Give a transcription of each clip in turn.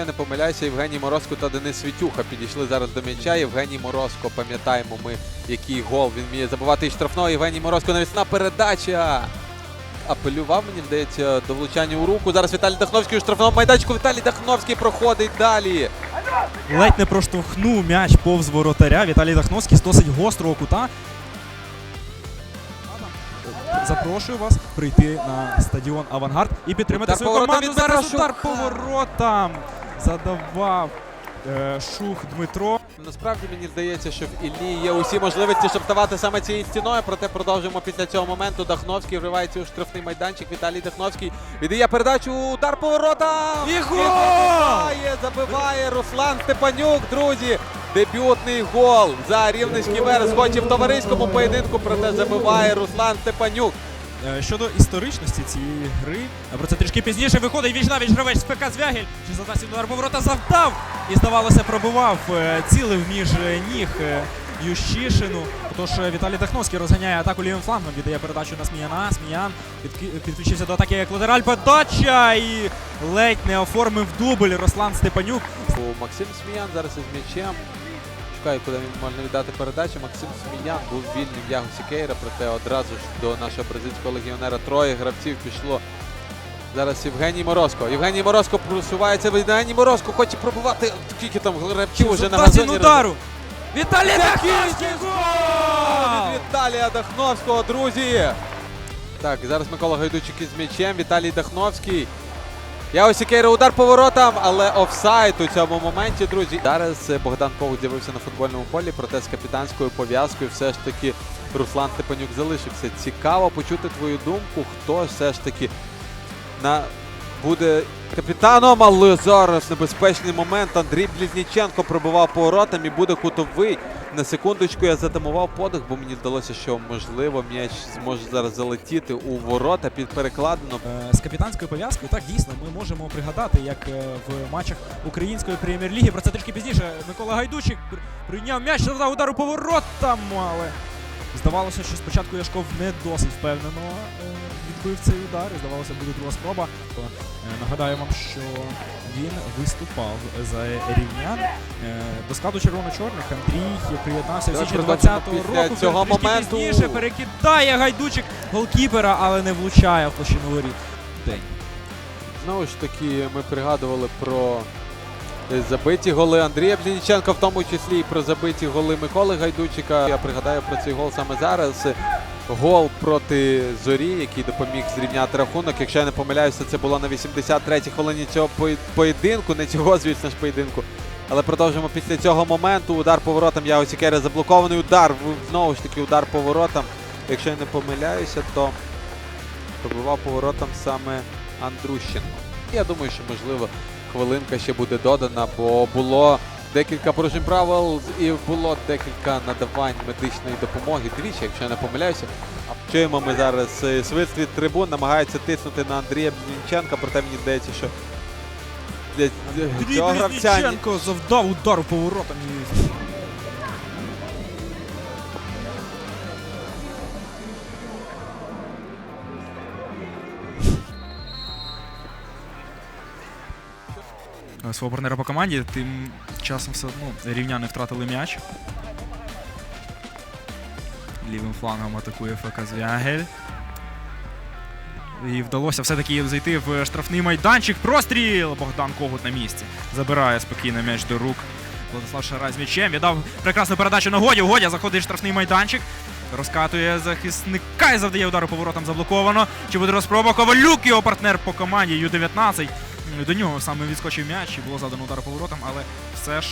якщо я не помиляюся, Євгеній Морозко та Денис Світюха підійшли зараз до м'яча. Євгеній Морозко, пам'ятаємо ми, який гол він вміє забивати із штрафного. Євгеній Морозко навісна передача. Апелював, мені здається, до влучання у руку. Зараз Віталій Дахновський у штрафному майданчику. Віталій Дахновський проходить далі. Ледь не проштовхнув м'яч повз воротаря. Віталій Дахновський з досить гострого кута. Запрошую вас прийти на стадіон Авангард і підтримати Удар свою команду. Зараз удар поворотом задавав е, Шух Дмитро. Насправді мені здається, що в Іллі є усі можливості, щоб ставати саме цією стіною. Проте продовжуємо після цього моменту. Дахновський вривається у штрафний майданчик. Віталій Дахновський віддає передачу. Удар поворота. І гол! забиває, забиває Руслан Степанюк, друзі. Дебютний гол за рівненський верес. Хоч і в товариському поєдинку, проте забиває Руслан Степанюк. Е, Щодо історичності цієї гри, е, про це трішки пізніше виходить віч навіч гравець ПК Звягель. Чи задасть удар поворота завдав і, здавалося, пробивав е, цілив між ніг Ющишину. Тож Віталій Дахновський розганяє атаку лівим флангом, віддає передачу на Сміяна. Сміян підключився до атаки як латераль. Подача і ледь не оформив дубль Руслан Степанюк. Максим Сміян зараз із м'ячем. Шукає, куди він можна віддати передачу. Максим Сміян був вільний в Ягу Сікейра, проте одразу ж до нашого бразильського легіонера троє гравців пішло. Зараз Євгеній Морозко. Євгеній Морозко просувається. Євгеній Морозко хоче пробувати. Скільки там гравців уже на газоні. удару. Віталій Дахновський! Гол! від Віталія Дахновського, друзі. Так, зараз Микола Гайдучик із м'ячем. Віталій Дахновський. Я ось Сікейра удар поворотам, але офсайд у цьому моменті, друзі. Зараз Богдан Когут з'явився на футбольному полі, проте з капітанською пов'язкою все ж таки Руслан Степанюк залишився. Цікаво почути твою думку, хто все ж таки на... буде капітаном, але зараз небезпечний момент. Андрій Близніченко пробивав поворотом і буде кутовий. На секундочку я затамував подих, бо мені здалося, що можливо м'яч зможе зараз залетіти у ворота під перекладину. Е, З капітанською пов'язкою, так дійсно, ми можемо пригадати, як е, в матчах української прем'єр-ліги. Про це трішки пізніше. Микола Гайдучик прийняв м'яч, завдав удар у поворотам, але здавалося, що спочатку Яшков не досить впевнено е, відбив цей удар. І здавалося, буде друга спроба. То, е, Нагадаю вам, що він виступав за рівнян. Е, До складу червоно-чорних Андрій приєднався в січні 20-го року. цього моменту. пізніше перекидає Гайдучик голкіпера, але не влучає в площину воріт. День. Знову ж таки, ми пригадували про е, забиті голи Андрія Блініченка, в тому числі і про забиті голи Миколи Гайдучика. Я пригадаю про цей гол саме зараз. Гол проти Зорі, який допоміг зрівняти рахунок. Якщо я не помиляюся, це було на 83-й хвилині цього поєдинку, не цього, звісно ж, поєдинку. Але продовжимо після цього моменту. Удар поворотом Яго Сікера заблокований удар. Знову ж таки, удар поворотом. Якщо я не помиляюся, то пробивав поворотом саме Андрущенко. Я думаю, що можливо хвилинка ще буде додана, бо було декілька порушень правил і було декілька надавань медичної допомоги. Двічі, якщо я не помиляюся. Чуємо ми зараз е, свист від трибун, намагаються тиснути на Андрія Блінченка, проте мені здається, що Андрій цього гравця ні- завдав удар поворотом. Свого партнера по команді, тим часом все одно рівняни втратили м'яч. Лівим флангом атакує ФК Звягель. І вдалося все-таки зайти в штрафний майданчик. Простріл! Богдан Когут на місці. Забирає спокійно м'яч до рук. Владислав Шарай з м'ячем. Віддав прекрасну передачу на Годі. Годя заходить в штрафний майданчик. Розкатує захисника і завдає удару поворотом заблоковано. Чи буде розпроба Ковалюк, його партнер по команді Ю-19. До нього саме відскочив м'яч і було задано удар поворотом, але все ж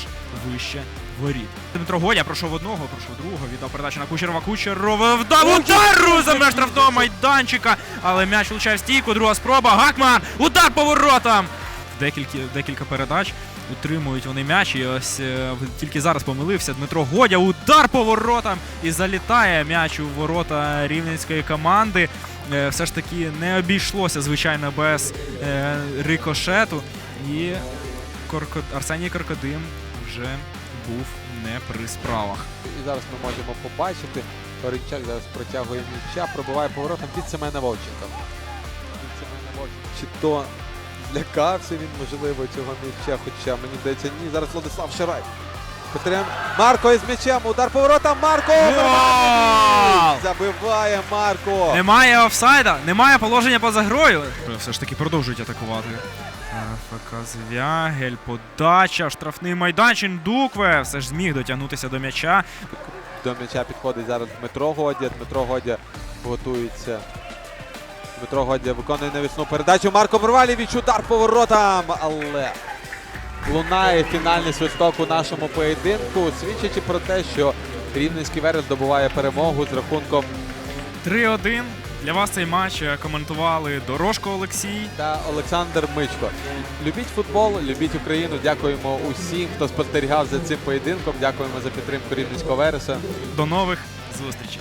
вище воріт. Дмитро Годя пройшов одного, пройшов другого, віддав передачу на Кучерова. Кучеров вдав удару за меж штрафного майданчика, але м'яч влучає в стійку. Друга спроба. Гакман! Удар поворотом! Декілька, декілька передач. Утримують вони м'яч. І ось е, тільки зараз помилився. Дмитро Годя. Удар поворотом і залітає м'яч у ворота рівненської команди. Е, все ж таки не обійшлося, звичайно, без е, рикошету. І Корко... Арсеній Крокодим вже був не при справах. І зараз ми можемо побачити. Орінчак зараз протягує м'яча, пробиває поворотом від Семена Вовченка. Від Семена Вовченка. Чи то Злякався він, можливо, цього м'яча, хоча мені здається, ні. Зараз Владислав Шарай. Петрем. Марко із м'ячем. Удар поворота. Марко! Гол! Забиває Марко. Немає офсайда, немає положення поза грою. Все ж таки продовжують атакувати. ФК Звягель, подача, штрафний майданчик, Дукве. Все ж зміг дотягнутися до м'яча. До м'яча підходить зараз Дмитро Годя. Дмитро Годя готується. Дмитро Годя виконує навісну передачу. Марко Бровалєвич, удар поворотам. Але лунає фінальний свисток у нашому поєдинку, свідчачи про те, що Рівненський Верес здобуває перемогу з рахунком 3-1. Для вас цей матч коментували Дорожко Олексій. та Олександр Мичко. Любіть футбол, любіть Україну. Дякуємо усім, хто спостерігав за цим поєдинком. Дякуємо за підтримку Рівненського Вереса. До нових зустрічей.